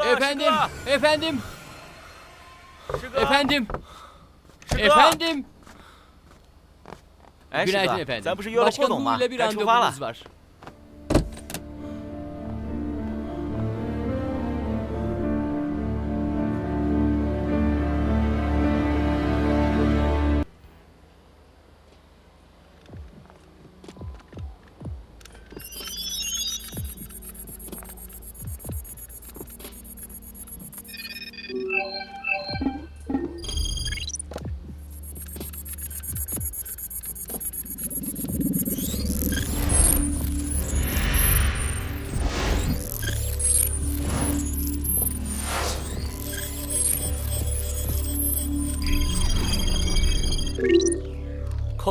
Efendim, efendim. Efendim. Efendim. Günaydın efendim. Başkanımla bir randevumuz var.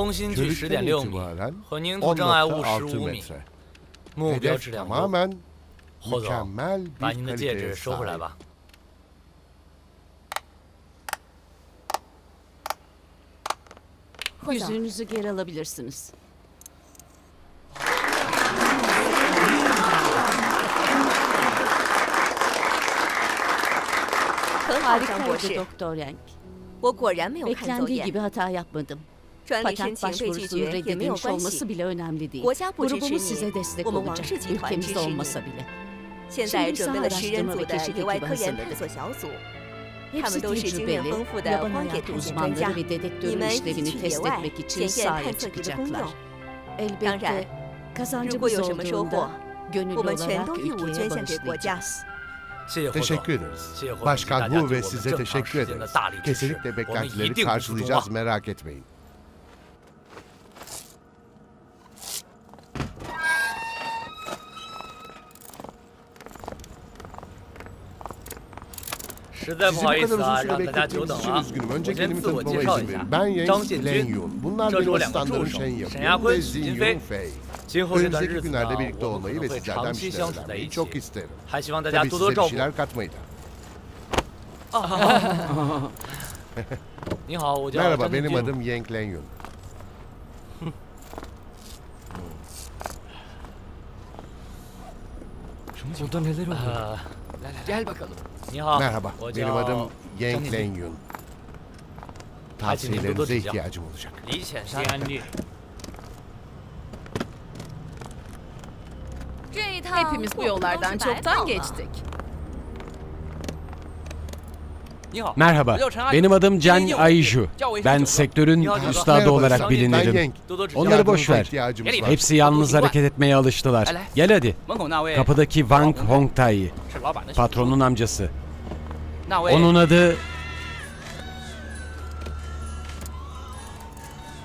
空心距十点 Görüşten 六米， itibaren 混凝土障碍物十 10.6 五米， metre. 目标 Hedef 质量优。 tamamen 侯总， mükemmel 把 bir 您的戒 kaliteye 指收回来 sahip. 吧。会长， Yüzüğünüzü geri alabilirsiniz. Harikaydı Doktor Yank. 我果然没有看走 Beklendiği 眼 gibi，hata yapmadım. Patent başvurusunun reddedilmiş olması bile önemli değil. Grubumuz size destek olacak, ülkemizde olmasa bile. Şehrimsel araştırma ve keşif ekibi hazırladık. Hepsi tecrübeli, yaban hayatı uzmanları ve dedektörün işlevini test etmek için sahaya çıkacaklar. Elbette kazancımız olduğunda gönüllü olarak ülkeye bağışlayacağız. Teşekkür ederiz. Başkan Hu ve size teşekkür ederiz. Kesinlikle beklentileri karşılayacağız merak etmeyin. Sizi bu kadar uzun süre beklettiğimiz için üzgünüm. Önce kendimi tanıtmama izin verin. Ben Yang Lenyun. Bunlar benim asistanlarım Shen Yapun ve Zin Yunfei. Önümüzdeki günlerde birlikte olmayı ve sizlerden bir şeyler öğrenmeyi çok isterim. Tabii size bir şeyler katmayı da. Merhaba, benim adım Yang Lenyun. Burada neler oluyor? Gel bakalım. Merhaba, benim adım Yang Lenyun. Tavsiyelerinize ihtiyacım olacak. Hepimiz bu yollardan çoktan geçtik. Merhaba, benim adım Can Aiju. Ben sektörün üstadı olarak bilinirim. Onları boş ver. Hepsi yalnız hareket etmeye alıştılar. Gel hadi. Kapıdaki Wang Hongtai, patronun amcası. Onun adı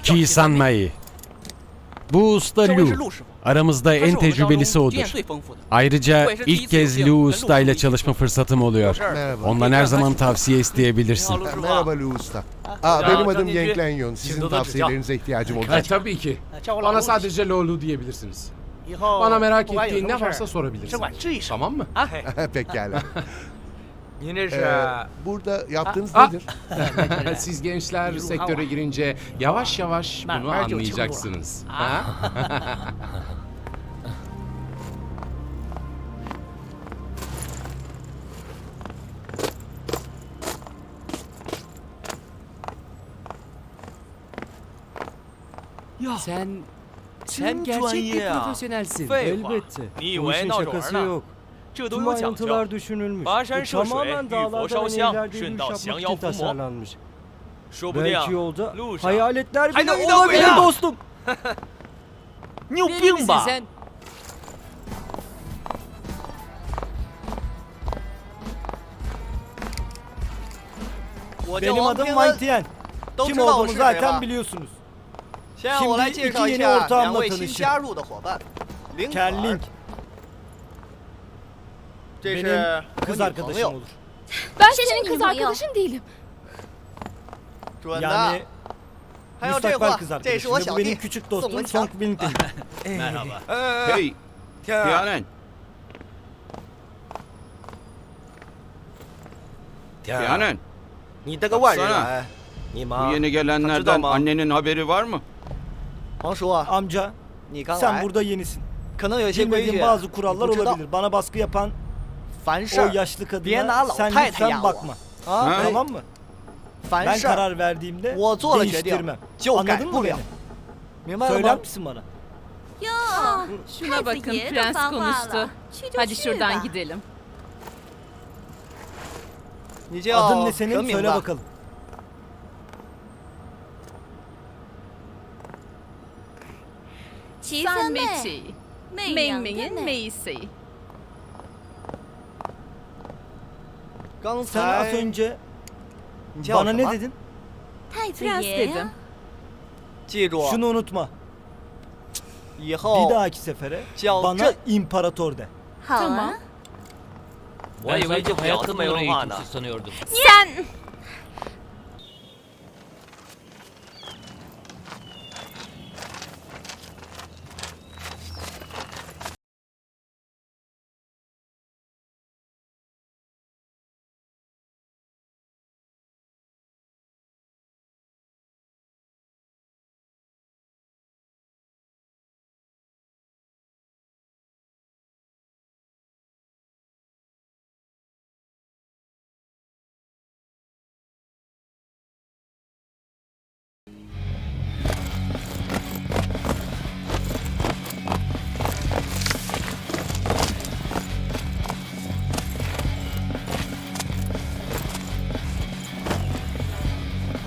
Kisan Mai. Bu usta Liu. Aramızda en tecrübelisi odur. Ayrıca ilk kez Liu Usta ile çalışma fırsatım oluyor. Merhaba. Ondan her zaman tavsiye isteyebilirsin. Merhaba Liu Usta. Aa, benim adım Yang Lanyon. Sizin tavsiyelerinize ihtiyacım olacak. tabii ki. Bana sadece Lolu diyebilirsiniz. Bana merak ettiğin ne varsa sorabilirsin. Tamam mı? Pekala. Ee, Ninja. burada yaptığınız Aa, aa. nedir? Siz gençler sektöre girince yavaş yavaş Ben bunu Merjo anlayacaksınız. Ha? Ya Sen sen gerçek bir profesyonelsin. Elbette. Bu işin şakası yok. 这都 Tüm 有讲究 ayrıntılar。düşünülmüş.跋山 Bu 涉水， tamamen 遇佛 dağlarda 烧 ve香， nehirlerde 顺 yürüyüş 道 yapmak 降妖 için 伏魔， tasarlanmış. 说不定 Belki yolda 路上 hayaletler Hay bile ne güzel olabilir ya. dostum. 你有 Deli 病 misin 吧？ sen? 我叫 Benim 王 adım 平 Wang 恩， Tian. 都 Kim 知道我 olduğumu 是谁 zaten 吧？ biliyorsunuz. 先让我来 Şimdi 介绍 iki 一 yeni 下 ortağımla 两位新 tanışın. 加入的伙伴，林可 Ken 儿 Link，这 benim kız arkadaşım olur. Ben senin kız arkadaşın değilim. Yani müstakbel kız arkadaşım. Ve bu benim küçük dostum Song Bin değil. Ee. Merhaba. Hey, Tianen. Tianen. Baksana. Bu yeni gelenlerden annenin haberi var mı? Amca, sen burada yenisin. Bilmediğin bazı kurallar olabilir. Bana baskı yapan 凡事，o yaşlı kadına sen lütfen bakma. Tamam mı? Ben karar verdiğimde değiştirmem. Anladın mı beni? Bana? Yo, ah, şuna bakın prens konuştu. Hadi şuradan gidelim. Adın ne senin? Söyle bakalım. Sen Mei Mei Mei'nin Sen az önce bana ne dedin? Prens dedim. Şunu unutma. Bir dahaki sefere bana imparator de. Tamam. Vay vay hayatımda oraya gitmişsin sanıyordum. Sen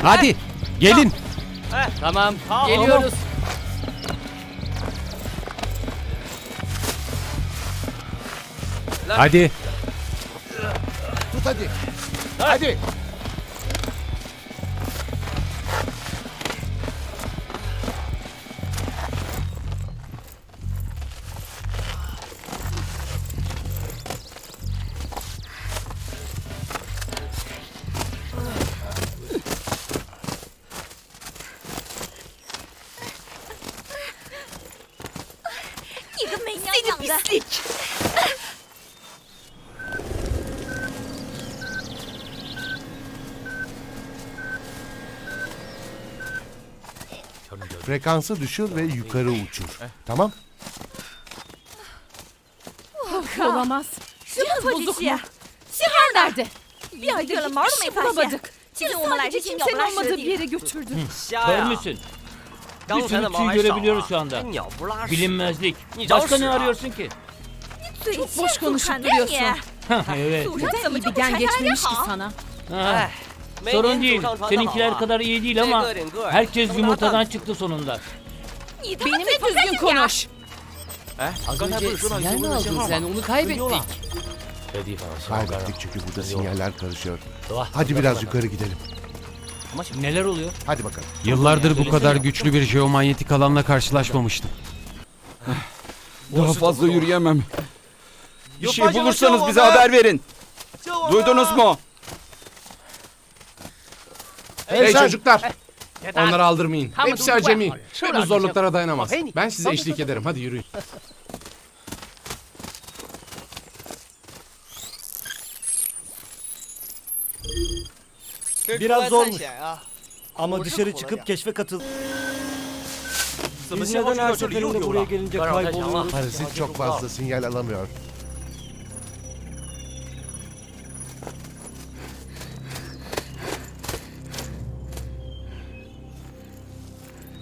Hadi gelin. Tamam, geliyoruz. Hadi. Tut hadi. Hadi. pislik. Frekansı düşür ve yukarı uçur. Tamam? Olamaz. Şuna bozuk mu? Sihar nerede? Bir aydır hiçbir şey bulamadık. Bizi sadece kimsenin olmadığı bir yere götürdün. Kör müsün? Bir sürü tüy görebiliyoruz şu anda. Bilinmezlik. Başka ne arıyorsun ki? Çok boş konuşup duruyorsun. evet. Neden iyi bir gen geçmemiş ki sana? Sorun değil. Seninkiler kadar iyi değil ama herkes yumurtadan çıktı sonunda. Benimle düzgün konuş. Az önce sinyal mi aldın sen? Onu kaybettik. Kaybettik çünkü burada sinyaller karışıyor. Hadi biraz yukarı gidelim. Ama şimdi neler oluyor? Hadi bakalım. Yıllardır bu kadar güçlü bir jeomanyetik alanla karşılaşmamıştım. Daha fazla yürüyemem. Bir şey bulursanız bize haber verin. Duydunuz mu? Hey, Hey çocuklar. Onları aldırmayın. Hepsi acemi. Bu zorluklara dayanamaz. Ben size eşlik ederim. Hadi yürüyün. Biraz kolay zormuş. Ama dışarı çıkıp keşfe katıl. Biz neden her seferinde buraya gelince kayboluyoruz? Parazit hani çok fazla sinyal alamıyor.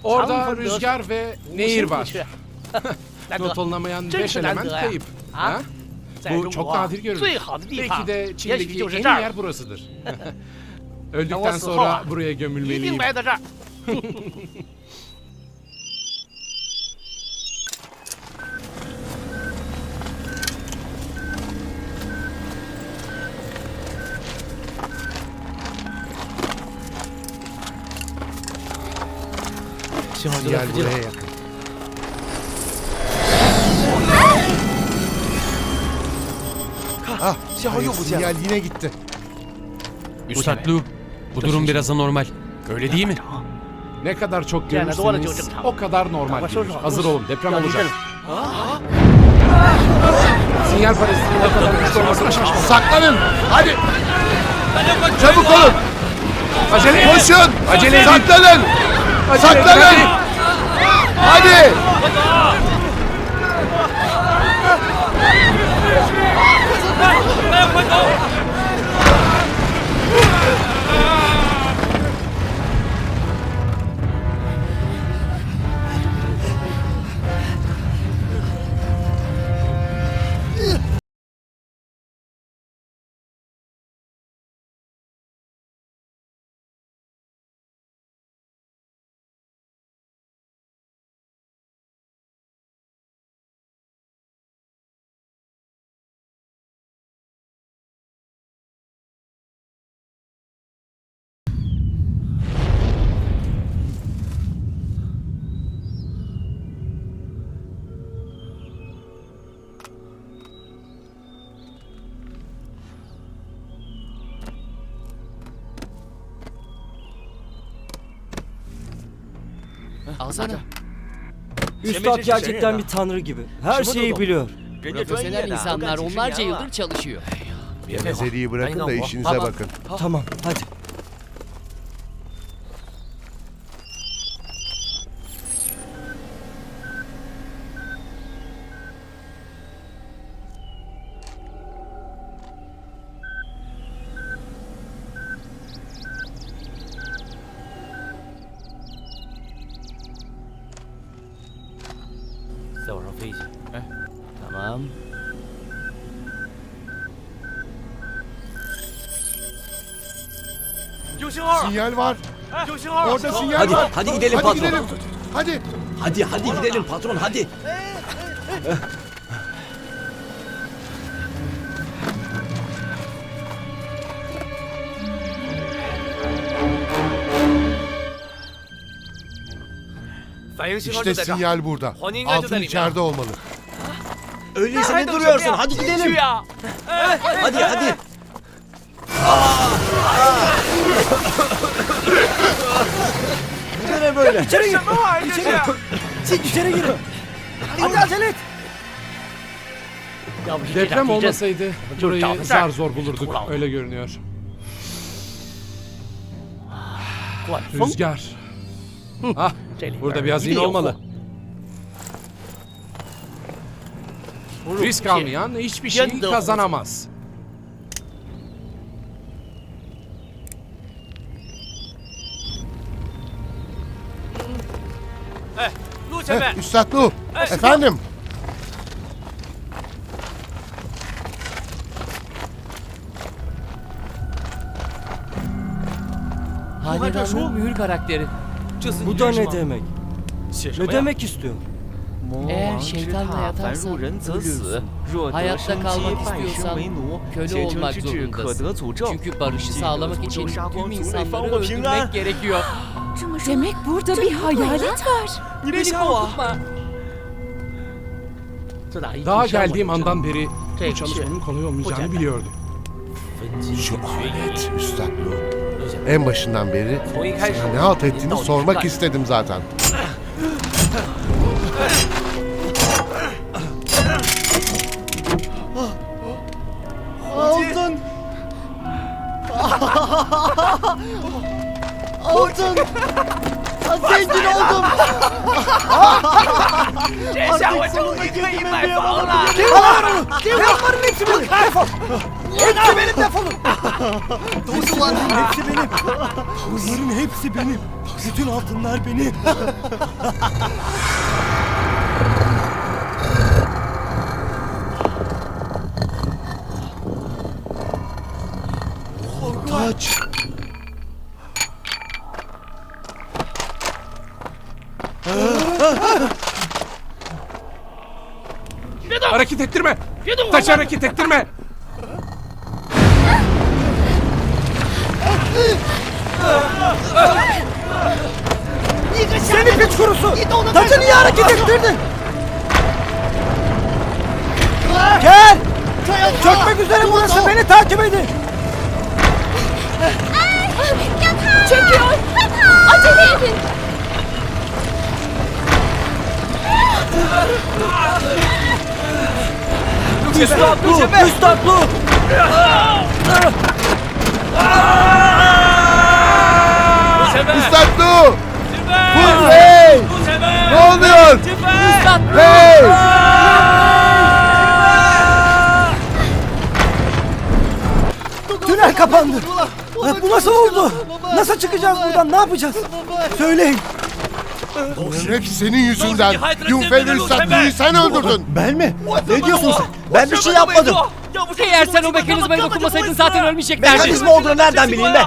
Orada rüzgar ve nehir var. Not olunamayan 5 element kayıp. Ha? Bu çok nadir görülür. Belki de Çin'deki en iyi yer burasıdır. Öldükten sonra buraya gömülmeliyim. Gel buraya yakın. Ah, hayır, sinyal yine gitti. Üstad Lu bu durum biraz anormal. Öyle değil mi? Ne kadar çok görürseniz o kadar normal gelir. Hazır olun deprem olacak. Sinyal parazitinin ne kadar güçlü olmasına şaşmayın. Saklanın. Hadi. Çabuk olun. Acele edin. Koşun. Acele edin. Saklanın. Saklanın. hadi. Hadi. Alsana. Üstad gerçekten bir tanrı gibi. Her şeyi biliyor. Profesyonel insanlar onlarca yıldır çalışıyor. Gevezeliği bırakın da işinize bakın. Tamam hadi. Tamam. Sinyal var. Orada sinyal Hadi, var. hadi gidelim hadi patron. Gidelim. Hadi. Hadi hadi gidelim patron hadi. İşte sinyal burada. Altın içeride olmalı. Öyleyse ne duruyorsun? Hadi gidelim. Hadi hadi. Bu böyle? İçeri gir. İçeri. Çık içeri gir. Hadi acele et. Deprem olmasaydı burayı zar zor bulurduk. Öyle görünüyor. Rüzgar. ah Burada bir hazine olmalı. Risk şey- almayan hiçbir şey kazanamaz. Heh, eh, Üstad Nuh. Efendim. Hanedanlığın mühür karakteri. Bu da ne demek? Ne demek istiyor? Eğer şeytanla yatarsan ölürsün. Hayatta kalmak istiyorsan köle olmak zorundasın. Çünkü barışı sağlamak için tüm insanları öldürmek gerekiyor. Demek burada bir hayalet var. Beni korkutma. Daha geldiğim andan beri bu çalışmanın kolay olmayacağını biliyordum. Şu alet üstad en başından beri sana ne halt ettiğini sormak istedim zaten. Altın! Altın! Zengin oldum! Artık sonunda kendime bir ev alabilirim! Devamlarım! Devamlarım hepsi benim! Defol! Hepsi benim defolun. Bunların hepsi benim. Bunların hepsi benim. Bütün altınlar benim. Kaç. Hareket ettirme. Taş hareket ettirme. Kurusu. Taçı niye hareket ettirdin? Gel. Çökmek üzere burası. Beni takip edin. Çöküyor. Acele edin. Üstadlu. Üstadlu. Üstad Lu. Hey. Ne oluyor? Hey. Tünel kapandı. Bu nasıl oldu? Nasıl çıkacağız buradan? Ne yapacağız? Söyleyin. Hepsi senin yüzünden. Yunfer Üstadlı'yı sen öldürdün. Ben mi? Ne diyorsun sen? Ben bir şey yapmadım. Eğer sen o mekanizmaya dokunmasaydın zaten ölmeyeceklerdi. Mekanizma olduğunu nereden bileyim ben?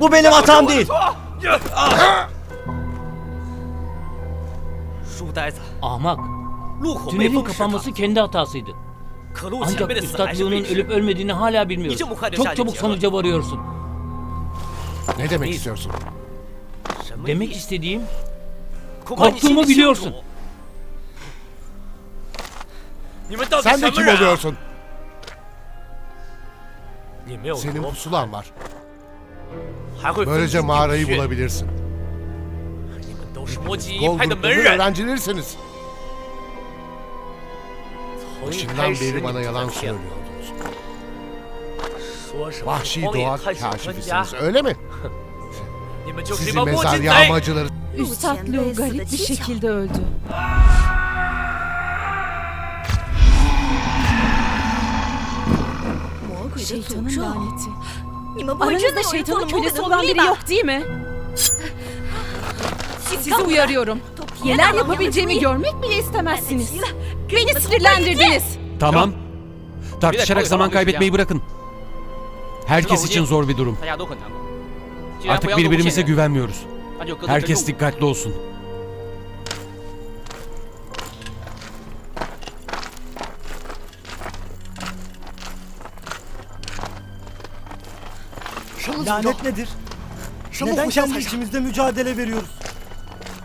Bu benim hatam değil. Ahmak. Tünelin kapanması kendi hatasıydı. Ancak Üstad Lu'nun ölüp ölmediğini hala bilmiyoruz. Çok çabuk sonuca varıyorsun. Ne demek istiyorsun? Demek istediğim... Korktuğumu biliyorsun. Sen de kim oluyorsun? Senin pusulan var. Böylece mağarayı bulabilirsin. 你们都是魔吉一 Gol 派的门 gruplarının 人。 öğrencilerisiniz. 从一 Başından 开始 beri 你 bana 们就 yalan 在骗我， söylüyordunuz. 说什么 Vahşi 荒野 doğa 探险专家 kaşifisiniz öyle mi? 你们就是一 Sizi 帮墨 mezar 镜贼。 yağmacıları Üstad Lu garip bir şekilde öldü. Şeytanın laneti. 你们不会真的 Aranızda 有人做 şeytanın 了魔鬼 kölesi 的 olan 奴隶 biri 吧？ yok değil mi? Sizi uyarıyorum. Neler yapabileceğimi görmek bile istemezsiniz. Beni sinirlendirdiniz. Tamam. Tartışarak zaman kaybetmeyi bırakın. Herkes için zor bir durum. Artık birbirimize güvenmiyoruz. Herkes dikkatli olsun. Lanet nedir? Neden kendi içimizde mücadele veriyoruz?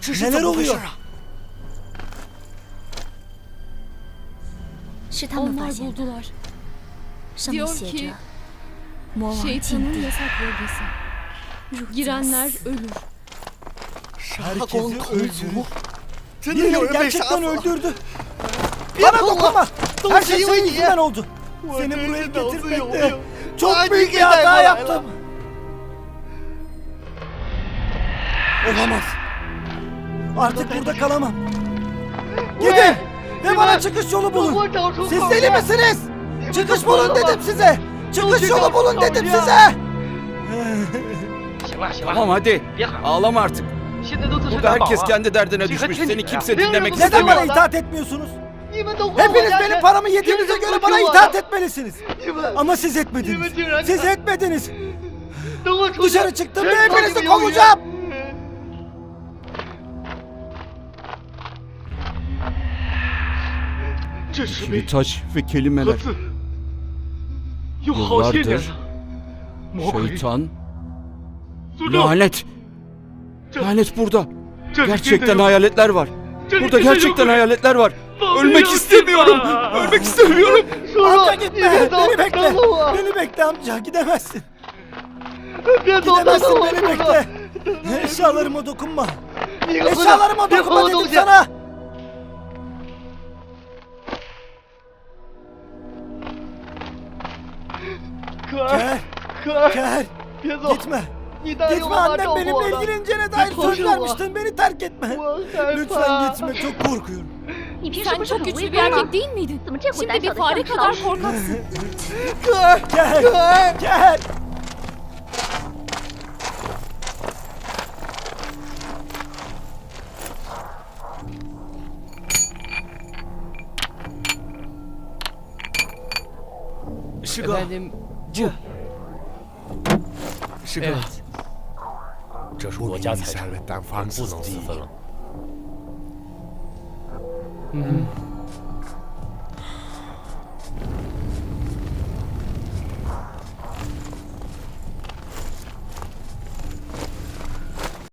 Neler oluyor? Onlar buldular. Diyor ki şeytanın yasak bölgesi. Girenler ölür. Herkesi öldü. Birileri gerçekten öldürdü. Bana dokunma. Her şey senin yüzünden oldu. Seni buraya getirmekte çok büyük bir hata yaptım. Olamaz. Artık burada kalamam. Gidin ve bana çıkış yolu bulun. Siz deli misiniz? Çıkış bulun dedim size. Çıkış yolu bulun dedim size. Tamam hadi. Ağlama artık. Burada herkes kendi derdine düşmüş. Seni kimse dinlemek Neden bana istemiyor. itaat etmiyorsunuz? Hepiniz benim paramı yediğinize göre bana itaat etmelisiniz. Ama siz etmediniz. Siz etmediniz. Dışarı çıktım ve hepinizi kovacağım. Çivi taş ve kelimeler. Yıllardır şeytan, lanet. Lanet burada. Gerçekten hayaletler var. Burada gerçekten hayaletler var. Ölmek istemiyorum. Ölmek istemiyorum. Amca gitme. Beni bekle. Beni bekle amca. Gidemezsin. Gidemezsin beni bekle. Eşyalarıma dokunma. Eşyalarıma dokunma dedim sana. Ker. Ker. Ker. Yezo. Gitme. Gitme annem benimle ilgileneceğine dair söz vermiştin beni terk etme. Lütfen gitme çok korkuyorum. Sen çok güçlü bir erkek değil miydin? Şimdi bir fare kadar korkaksın. Ker. Ker. Ker. Işık Efendim, 这。师哥这是国家财产不能私分了。嗯